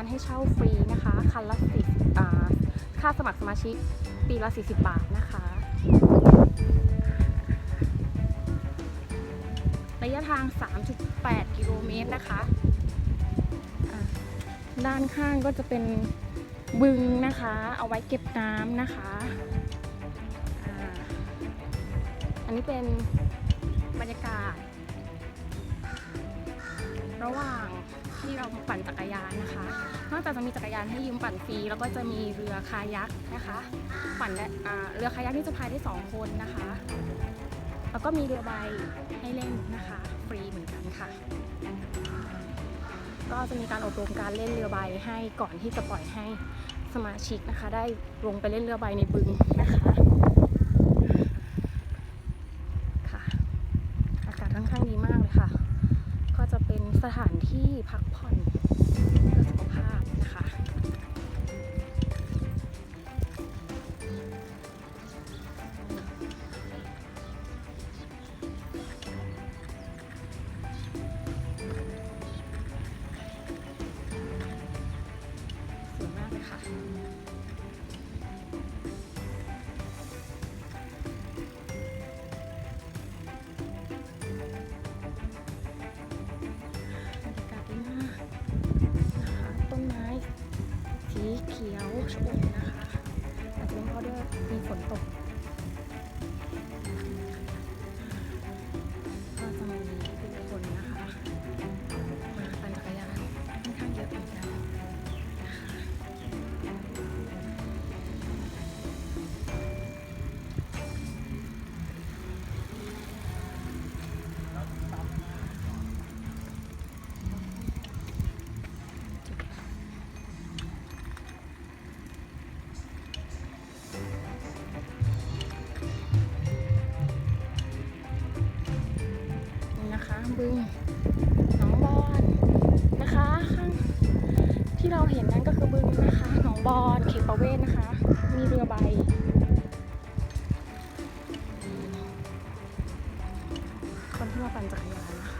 านให้เช่าฟรีนะคะ คันละสิอ่าค่าสมัครสมาชิกปีละ 40 บาทนะคะ ระยะทาง 3.8 กิโลเมตรนะคะะด้านข้างก็จะเป็นบึงนะคะ เอาไว้เก็บน้ำนะคะอ่าอันนี้เป็นบรรยากาศ ระหว่าง ที่เราปั่นจักรยานนะคะ นอกจากจะมีจักรยานให้ยืมปั่นฟรีแล้วก็จะมีเรือคายักนะคะ ปั่นได้อ่าเรือคายักนี่จะพายได้สองคนนะคะ แล้วก็มีเรือใบให้เล่นนะคะ ฟรีเหมือนกันค่ะ ก็จะมีการอบรมการเล่นเรือใบให้ก่อนที่จะปล่อยให้สมาชิกนะคะ ได้ลงไปเล่นเรือใบในบึงนะคะ อากาศค่อนข้างดีมากเลยค่ะ ก็จะเป็นสถานที่พักผ่อนเพื่อสุขภาพนะคะสวยมากเลยค่ะ ขีย บึงหนองบอนนะคะข้างที่เราเห็นนั่นก็คือบึงนะคะหนองบอนเขตประเวศนะคะ มีเรือใบคนที่มาปั่นจักรยานนะคะ